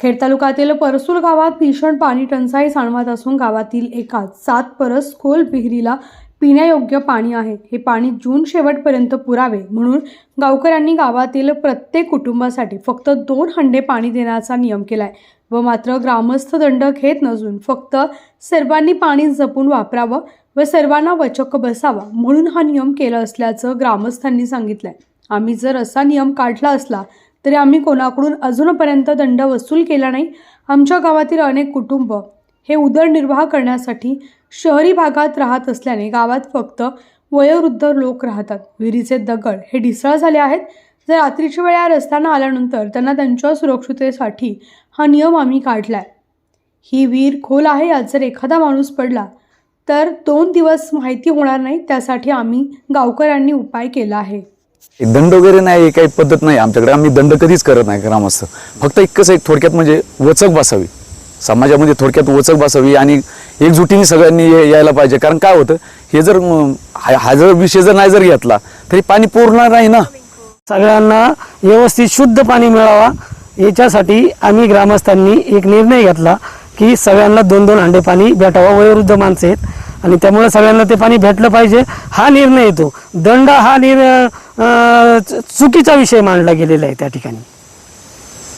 खेड तालुक्यातील परसूल गावात भीषण पाणी टंचाई जाणवत असून गावातील एका सात परस खोल विहिरीला पिण्यायोग्य पाणी आहे. हे पाणी जून शेवटपर्यंत पुरावे म्हणून गावकऱ्यांनी गावातील प्रत्येक कुटुंबासाठी फक्त दोन हंडे पाणी देण्याचा नियम केलाय व मात्र ग्रामस्थ दंड घेत नसून फक्त सर्वांनी पाणी जपून वापरावं व सर्वांना वचक बसावा म्हणून हा नियम केला असल्याचं ग्रामस्थांनी सांगितलंय. आम्ही जर असा नियम काढला असला तरी आम्ही कोणाकडून अजूनपर्यंत दंड वसूल केला नाही. आमच्या गावातील अनेक कुटुंब हे उदरनिर्वाह करण्यासाठी शहरी भागात राहत असल्याने गावात फक्त वयोवृद्ध लोक राहतात. विहिरीचे दगड हे ढिसळ झाले आहेत. जर रात्रीच्या वेळा रस्त्यानं आल्यानंतर त्यांना त्यांच्या सुरक्षिततेसाठी हा नियम आम्ही काढला आहे ही विहीर खोल आहे. यात जर एखादा माणूस पडला तर दोन दिवस माहिती होणार नाही. त्यासाठी आम्ही गावकऱ्यांनी उपाय केला आहे. दंड वगैरे नाही काही पद्धत नाही. आमच्याकडे आम्ही दंड कधीच करत नाही ग्रामस्थ. फक्त एकच एक थोडक्यात म्हणजे वचक बसावी. समाजामध्ये थोडक्यात वचक बसावी आणि एकजुटीने सगळ्यांनी यायला पाहिजे. कारण काय होतं हे जर हा जर विषय जर नाही जर घेतला तरी पाणी पुरणार नाही ना. सगळ्यांना व्यवस्थित शुद्ध पाणी मिळावा. याच्यासाठी आम्ही ग्रामस्थांनी एक निर्णय घेतला की सगळ्यांना दोन दोन हंडे पाणी भेटावं. वयोवृद्ध माणसं आहेत. आणि त्यामुळे सगळ्यांना ते पाणी भेटलं पाहिजे. हा निर्णय येतो. दंड हा निर चुकीचा विषय मांडला गेलेला आहे त्या ठिकाणी.